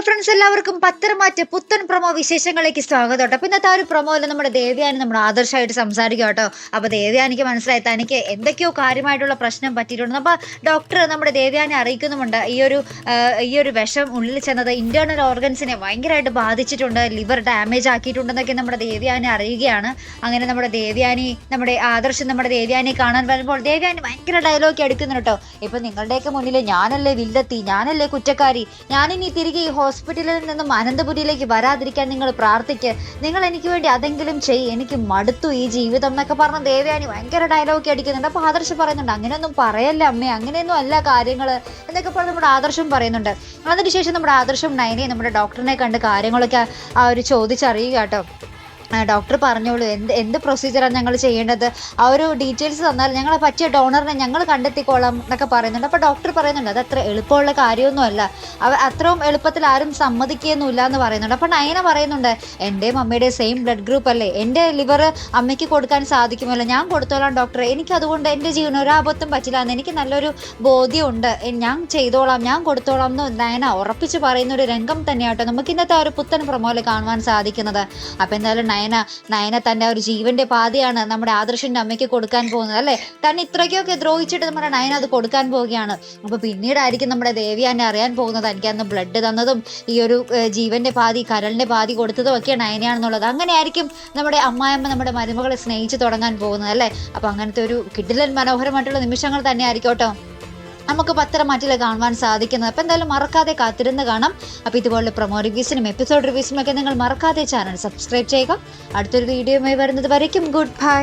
Friends എല്ലാവർക്കും പത്തരമാറ്റ് പുത്തൻ promo വിശേഷങ്ങളിലേക്ക് സ്വാഗതം കേട്ടോ. അപ്പോൾ ഇന്നത്തെ ആ ഒരു പ്രൊമോയിൽ നമ്മുടെ ദേവ്യാനി നമ്മുടെ ആദർശമായിട്ട് സംസാരിക്കുക കേട്ടോ. അപ്പോൾ ദേവ്യാനിക്ക് മനസ്സിലായി തനിക്ക് എന്തൊക്കെയോ കാര്യമായിട്ടുള്ള പ്രശ്നം പറ്റിയിട്ടുണ്ട്. അപ്പോൾ ഡോക്ടർ നമ്മുടെ ദേവ്യാനെ അറിയിക്കുന്നുമുണ്ട് ഈ ഒരു ഈ ഒരു വിഷം ഉള്ളിൽ ചെന്നത് ഇന്റേണൽ ഓർഗൻസിനെ ഭയങ്കരമായിട്ട് ബാധിച്ചിട്ടുണ്ട് ലിവർ ഡാമേജ് ആക്കിയിട്ടുണ്ടെന്നൊക്കെ നമ്മുടെ ദേവ്യാനി അറിയുകയാണ്. അങ്ങനെ നമ്മുടെ ദേവ്യാനി നമ്മുടെ ആദർശം നമ്മുടെ ദേവ്യാനെ കാണാൻ വരുമ്പോൾ ദേവ്യാനി ഭയങ്കര ഡയലോഗ് എടുക്കുന്നു കേട്ടോ. ഇപ്പൊ നിങ്ങളുടെയൊക്കെ മുന്നിൽ ഞാനല്ലേ വില്ലത്തി ഞാനല്ലേ കുറ്റക്കാരി ഞാനിനി തിരികെ ഈ ഹോസ്പിറ്റലിൽ നിന്നും അനന്തപുരിയിലേക്ക് വരാതിരിക്കാൻ നിങ്ങൾ പ്രാർത്ഥിക്ക്. നിങ്ങൾ എനിക്ക് വേണ്ടി അതെങ്കിലും ചെയ്യ്. എനിക്ക് മടുത്തു ഈ ജീവിതം എന്നൊക്കെ പറഞ്ഞ ദേവയാനി ഭയങ്കര ഡയലോഗ് അടിക്കുന്നുണ്ട്. അപ്പൊ ആദർശം പറയുന്നുണ്ട് അങ്ങനെയൊന്നും പറയല്ല അമ്മേ അങ്ങനെയൊന്നും അല്ല കാര്യങ്ങൾ എന്നൊക്കെ പറഞ്ഞ് നമ്മുടെ ആദർശം പറയുന്നുണ്ട്. അതിനുശേഷം നമ്മുടെ ആദർശം നയനെ നമ്മുടെ ഡോക്ടറിനെ കണ്ട് കാര്യങ്ങളൊക്കെ ആ ഒരു ചോദിച്ചറിയുക കേട്ടോ. ഡോക്ടർ പറഞ്ഞോളൂ. എന്ത് എന്ത് പ്രൊസീജിയറാണ് ഞങ്ങൾ ചെയ്യേണ്ടത്? ആ ഒരു ഡീറ്റെയിൽസ് തന്നാൽ ഞങ്ങളെ പറ്റിയ ഡോണറിനെ ഞങ്ങൾ കണ്ടെത്തിക്കോളാം എന്നൊക്കെ പറയുന്നുണ്ട്. അപ്പോൾ ഡോക്ടർ പറയുന്നുണ്ട് അത് അത്ര എളുപ്പമുള്ള കാര്യമൊന്നുമല്ല അവ അത്രയും എളുപ്പത്തിൽ ആരും സമ്മതിക്കുകയൊന്നുമില്ല എന്ന് പറയുന്നുണ്ട്. അപ്പോൾ നയന പറയുന്നുണ്ട് എന്റെ അമ്മയുടെയും സെയിം ബ്ലഡ് ഗ്രൂപ്പ് അല്ലേ? എന്റെ ലിവർ അമ്മയ്ക്ക് കൊടുക്കാൻ സാധിക്കുമല്ലോ. ഞാൻ കൊടുത്തോളാം ഡോക്ടർ എനിക്കതുകൊണ്ട് എന്റെ ജീവന് ഒരാപത്തും പറ്റില്ല എന്ന് എനിക്ക് നല്ലൊരു ബോധ്യമുണ്ട്. ഞാൻ ചെയ്തോളാം ഞാൻ കൊടുത്തോളാം എന്ന് നയന ഉറപ്പിച്ച് പറയുന്ന ഒരു രംഗം തന്നെയാട്ടോ നമുക്ക് ഇന്നത്തെ ഒരു പുത്തൻ പ്രൊമോയിൽ കാണുവാൻ സാധിക്കുന്നത്. അപ്പോൾ എന്തായാലും നയന നയന തന്റെ ആ ഒരു ജീവന്റെ പാതിയാണ് നമ്മുടെ ആദർശിന്റെ അമ്മയ്ക്ക് കൊടുക്കാൻ പോകുന്നത് അല്ലേ? തന്നെ ഇത്രയ്ക്കൊക്കെ ദ്രോഹിച്ചിട്ട് നമ്മുടെ നയന അത് കൊടുക്കാൻ പോവുകയാണ്. അപ്പോൾ പിന്നീടായിരിക്കും നമ്മുടെ ദേവി എന്നെ അറിയാൻ പോകുന്നത് എനിക്ക് അന്ന് ബ്ലഡ് തന്നതും ഈ ഒരു ജീവന്റെ പാതി കരളിന്റെ പാതി കൊടുത്തതും ഒക്കെ നയനയാണെന്നുള്ളത്. അങ്ങനെയായിരിക്കും നമ്മുടെ അമ്മായമ്മ നമ്മുടെ മരുമകളെ സ്നേഹിച്ച് തുടങ്ങാൻ പോകുന്നത് അല്ലേ? അപ്പോൾ അങ്ങനത്തെ ഒരു കിഡിലൻ മനോഹരമായിട്ടുള്ള നിമിഷങ്ങൾ തന്നെ ആയിരിക്കും കേട്ടോ. നമുക്ക് പത്തരമാറ്റിൽ കാണുവാൻ സാധിക്കുന്നത്. അപ്പോൾ എന്തായാലും മറക്കാതെ കാത്തിരുന്ന് കാണാം. അപ്പോൾ ഇതുപോലെ പ്രൊമോ റിവ്യൂസിനും എപ്പിസോഡ് റിവ്യൂസിനും ഒക്കെ നിങ്ങൾ മറക്കാതെ ചാനൽ സബ്സ്ക്രൈബ് ചെയ്യുക. അടുത്തൊരു വീഡിയോയുമായി വരുന്നത് വരയ്ക്കും. Good bye